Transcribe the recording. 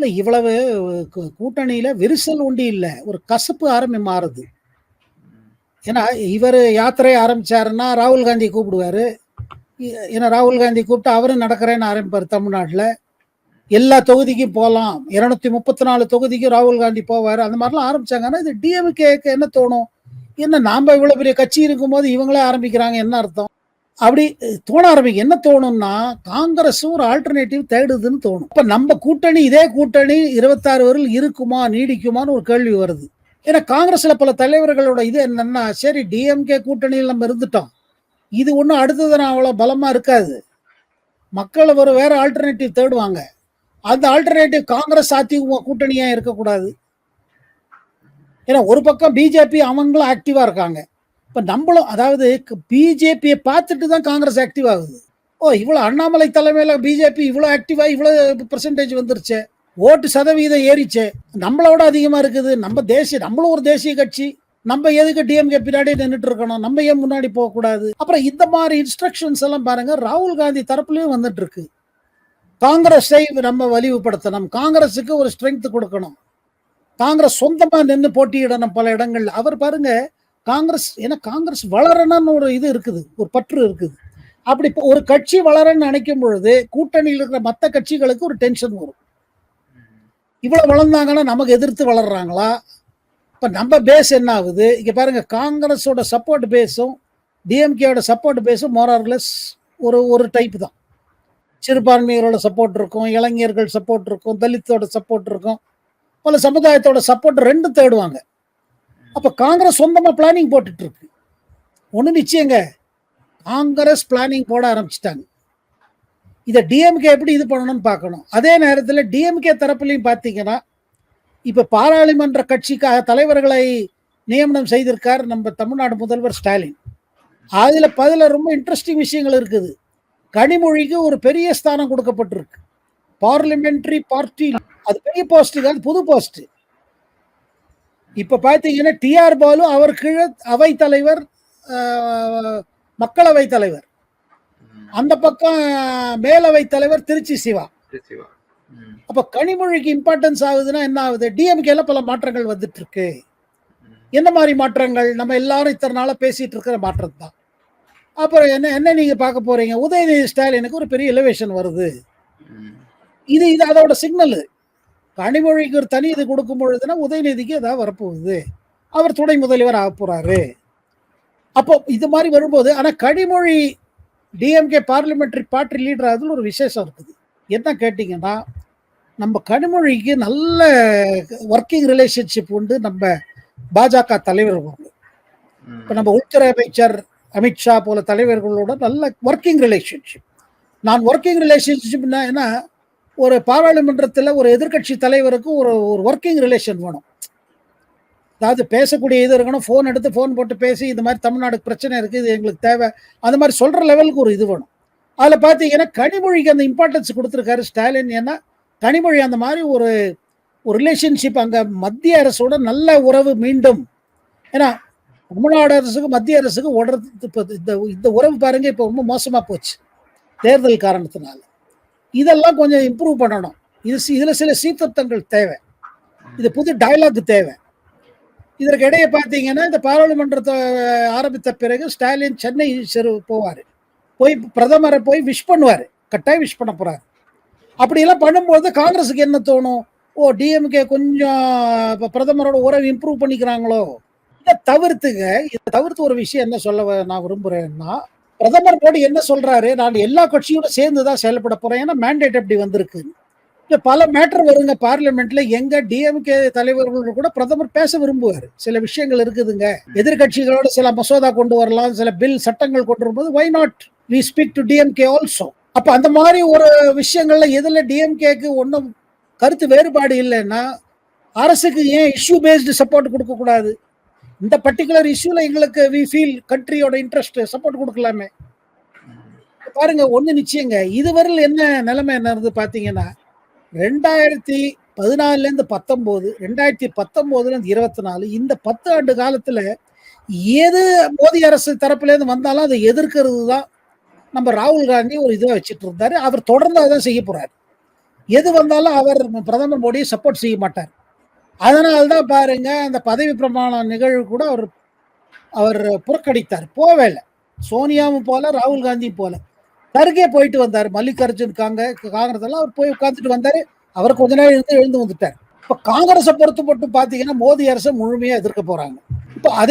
இல்ல இவ்வளவு கூட்டணியில விரிசல் உண்டி இல்லை. ஒரு கசப்பு ஆரம்பி மாறுது. ஏன்னா இவர் யாத்திரை ஆரம்பிச்சாருன்னா ராகுல் காந்தி கூப்பிடுவாரு. ஏன்னா ராகுல் காந்தி கூப்பிட்டு அவரும் நடக்கிறேன்னு ஆரம்பிப்பார் தமிழ்நாட்டில். எல்லா தொகுதிக்கும் போகலாம் இருநூத்தி முப்பத்தி நாலு தொகுதிக்கும் ராகுல் காந்தி போவார். அந்த மாதிரிலாம் ஆரம்பிச்சாங்கன்னா இது டிஎம்கேக்கு என்ன தோணும்? என்ன நாம இவ்வளவு பெரிய கட்சி இருக்கும்போது இவங்களே ஆரம்பிக்கிறாங்க என்ன அர்த்தம்? அப்படி தோண ஆரம்பிக்கும். என்ன தோணும்னா காங்கிரஸும் ஒரு ஆல்டர்னேட்டிவ் தேடுதுன்னு தோணும். இப்போ நம்ம கூட்டணி இதே கூட்டணி இருபத்தாறு வரையில் இருக்குமா நீடிக்குமான்னு ஒரு கேள்வி வருது. ஏன்னா காங்கிரஸில் பல தலைவர்களோட இது என்னன்னா சரி டிஎம்கே கூட்டணியில் நம்ம இருந்துட்டோம். இது ஒன்றும் அடுத்தது நான் அவ்வளோ பலமாக இருக்காது. மக்கள் ஒரு வேற ஆல்டர்னேட்டிவ் தேடுவாங்க. அந்த ஆல்டர்னேட்டிவ் காங்கிரஸ் அதிமுக கூட்டணியாக இருக்கக்கூடாது. ஏன்னா ஒரு பக்கம் பிஜேபி அவங்களும் ஆக்டிவாக இருக்காங்க. இப்ப நம்மளும் அதாவது பிஜேபியை பார்த்துட்டு தான் காங்கிரஸ் ஆக்டிவ் ஆகுது. ஓ இவ்வளோ அண்ணாமலை தலைமையில் பிஜேபி இவ்வளோ ஆக்டிவாக இவ்வளோ பர்சன்டேஜ் வந்துருச்சு. ஓட்டு சதவீதம் ஏறிச்சே. நம்மளோட அதிகமாக இருக்குது. நம்ம தேசிய நம்மளும் ஒரு தேசிய கட்சி. நம்ம எதுக்கு டிஎம்கே பின்னாடி நின்றுட்டு இருக்கணும்? நம்ம ஏன் முன்னாடி போகக்கூடாது அப்புறம் இந்த மாதிரி இன்ஸ்ட்ரக்ஷன்ஸ் எல்லாம் பாருங்க ராகுல் காந்தி தரப்புலையும் வந்துட்டு இருக்கு. காங்கிரஸை நம்ம வலிவுபடுத்தணும். காங்கிரஸுக்கு ஒரு ஸ்ட்ரென்த் கொடுக்கணும். காங்கிரஸ் சொந்தமாக நின்று போட்டியிடணும் பல இடங்கள்ல. அவர் பாருங்க காங்கிரஸ் ஏன்னா காங்கிரஸ் வளரணும்னு ஒரு இது இருக்குது ஒரு பற்று இருக்குது. அப்படி ஒரு கட்சி வளரன்னு நினைக்கும் பொழுது கூட்டணியில் இருக்கிற மற்ற கட்சிகளுக்கு ஒரு டென்ஷன் வரும். இவ்வளவு வளர்ந்தாங்கன்னா நமக்கு எதிர்த்து வளர்றாங்களா? இப்ப நம்ம பேஸ் என்ன ஆகுது? இங்க பாருங்க காங்கிரஸோட சப்போர்ட் பேஸும் டிஎம்கேயோட சப்போர்ட் பேஸும் மோரார்லெஸ் ஒரு ஒரு டைப் தான். சிறுபான்மையரோட சப்போர்ட் இருக்கும் இளைஞர்கள் சப்போர்ட் இருக்கும் தலித்தோட சப்போர்ட் இருக்கும். பல சமுதாயத்தோட சப்போர்ட் ரெண்டும் தேடுவாங்க. அப்ப காங்கிரஸ் சொந்தமா பிளானிங் போட்டுட்டு இருக்கு ஒண்ணு நிச்சயங்க காங்கிரஸ் பிளானிங் போட ஆரம்பிச்சிட்டாங்க. இதை டிஎம்கே எப்படி இது பண்ணணும்னு பார்க்கணும். அதே நேரத்தில் டிஎம்கே தரப்புலையும் பார்த்தீங்கன்னா இப்போ பாராளுமன்ற கட்சிக்காக தலைவர்களை நியமனம் செய்திருக்கார் நம்ம தமிழ்நாடு முதல்வர் ஸ்டாலின். அதில் பதில ரொம்ப இன்ட்ரெஸ்டிங் விஷயங்கள் இருக்குது. கனிமொழிக்கு ஒரு பெரிய ஸ்தானம் கொடுக்கப்பட்டிருக்கு. பார்லிமெண்ட்ரி பார்ட்டி அது பெரிய போஸ்ட் அது புது போஸ்ட்டு இப்ப பாத்தீங்கன்னா டிஆர் பாலு அவர் கீழே அவை தலைவர் மக்களவை தலைவர். அந்த பக்கம் மேலவை தலைவர் திருச்சி சிவா. அப்ப கனிமொழிக்கு இம்பார்ட்டன்ஸ் ஆகுதுன்னா என்ன ஆகுது? டிஎம்கேல பல மாற்றங்கள் வந்துட்டு இருக்கு என்ன மாதிரி மாற்றங்கள்? நம்ம எல்லாரும் இத்தனை நாளா பேசிட்டு இருக்கிற மாற்றம் தான். அப்புறம் என்ன என்ன நீங்க பார்க்க போறீங்க? உதயநிதி ஸ்டாலினுக்கு ஒரு பெரிய எலிவேஷன் வருது. இது இது அதோட சிக்னல் கனிமொழிக்கு ஒரு தனி இது கொடுக்கும் பொழுதுனா உதயநிதிக்கு ஏதாவது வரப்போகுது. அவர் துணை முதல்வர் ஆக போறாரு. அப்போ இது மாதிரி வரும்போது ஆனா Kanimozhi DMK parliamentary party leader அதில் ஒரு விசேஷம் இருக்குது. என்ன கேட்டிங்கன்னா நம்ம கனிமொழிக்கு நல்ல ஒர்க்கிங் ரிலேஷன்ஷிப் உண்டு நம்ம பாஜக தலைவர்கள் உண்டு இப்போ நம்ம உள்துறை அமைச்சர் அமித்ஷா போல தலைவர்களோட நல்ல ஒர்க்கிங் ரிலேஷன்ஷிப் நான் ஒர்க்கிங் ரிலேஷன்ஷிப்னா என்ன ஒரு பாராளுமன்றத்தில் ஒரு எதிர்க்கட்சி தலைவருக்கு ஒரு ஒரு ஒர்க்கிங் ரிலேஷன் வேணும். அதாவது பேசக்கூடிய இது இருக்கணும் ஃபோன் எடுத்து ஃபோன் போட்டு பேசி இந்த மாதிரி தமிழ்நாடு பிரச்சனை இருக்குது இது எங்களுக்கு தேவை அந்த மாதிரி சொல்கிற லெவலுக்கு ஒரு இது வேணும். அதில் பார்த்தீங்கன்னா கனிமொழிக்கு அந்த இம்பார்ட்டன்ஸ் கொடுத்துருக்காரு ஸ்டாலின். ஏன்னா கனிமொழி அந்த மாதிரி ஒரு ஒரு ரிலேஷன்ஷிப் அங்கே மத்திய அரசோட நல்ல உறவு மீண்டும். ஏன்னா தமிழ்நாடு அரசுக்கு மத்திய அரசுக்கு உடறது இப்போ இந்த இந்த உறவு பாருங்க இப்போ ரொம்ப மோசமாக போச்சு. தேர்தல் காரணத்தினால. இதெல்லாம் கொஞ்சம் இம்ப்ரூவ் பண்ணணும். இது இதில் சில சீர்திருத்தங்கள் தேவை. இது புது டைலாக் தேவை. இதற்கு இடையே பார்த்தீங்கன்னா இந்த பாராளுமன்றத்தை ஆரம்பித்த பிறகு ஸ்டாலின் சென்னை செரு போவார். போய் பிரதமரை போய் விஷ் பண்ணுவார். கட்டாயம் விஷ் பண்ண போகிறார் அப்படியெல்லாம் பண்ணும்போது காங்கிரஸுக்கு என்ன தோணும்? ஓ டிஎம்கே கொஞ்சம் பிரதமரோட உறவு இம்ப்ரூவ் பண்ணிக்கிறாங்களோ? இதை தவிர்த்துங்க. இதை தவிர்த்து ஒரு விஷயம் என்ன சொல்ல நான் விரும்புகிறேன்னா பிரதமர் மோடி என்ன சொல்றாரு? நான் எல்லா கட்சியோட சேர்ந்து தான் செயல்பட போறேன். ஏன்னா மேண்டேட் அப்படி வந்திருக்கு? பல மேட்டர் வருங்க பார்லிமெண்ட்ல எங்க டிஎம்கே தலைவர்களோட கூட பிரதமர் பேச விரும்புவார். சில விஷயங்கள் இருக்குதுங்க. எதிர்கட்சிகளோட சில மசோதா கொண்டு வரலாம். சில பில் சட்டங்கள் கொண்டு வரும்போது why not we speak to DMK also அப்ப அந்த மாதிரி ஒரு விஷயங்கள்ல எதுல டிஎம்கேக்கு ஒன்றும் கருத்து வேறுபாடு இல்லைன்னா அரசுக்கு ஏன் இஷ்யூ பேஸ்டு சப்போர்ட் கொடுக்க கூடாது? இந்த பர்டிகுலர் இஷ்யூல எங்களுக்கு வி ஃபீல் கண்ட்ரியோட இன்ட்ரெஸ்ட் சப்போர்ட் கொடுக்கலாமே. பாருங்க ஒண்ணு நிச்சயங்க. இதுவரையில் என்ன நிலைமை என்ன இருந்து பாத்தீங்கன்னா ரெண்டாயிரத்தி பதினாலுலேருந்து பத்தொம்போது ரெண்டாயிரத்தி பத்தொம்போதுலேருந்து இருபத்தி நாலு இந்த பத்து ஆண்டு காலத்தில் எது மோடி அரசு தரப்புலேருந்து வந்தாலும் அதை எதிர்க்கிறது தான் நம்ம ராகுல் காந்தி ஒரு இதாக வச்சுட்டு இருந்தார். அவர் தொடர்ந்து அதான் செய்ய போகிறார் எது வந்தாலும் அவர் பிரதமர் மோடியை சப்போர்ட் செய்ய மாட்டார். அதனால்தான் பாருங்க அந்த பதவி பிரமாண நிகழ்வு கூட அவர் அவர் புறக்கணித்தார். போவே இல்லை சோனியாவும் போல ராகுல் காந்தியும் போல. தருகே போயிட்டு வந்தார். மல்லிகார்ஜுன் காங்க காங்கிரஸ் எல்லாம் அவர் போய் உட்காந்துட்டு வந்தார். அவர் கொஞ்ச நேரம் இருந்து எழுந்து வந்துட்டார். இப்போ காங்கிரஸை பொறுத்து மட்டும் பார்த்தீங்கன்னா மோடி அரசை முழுமையாக எதிர்க்க போறாங்க. இப்போ அதே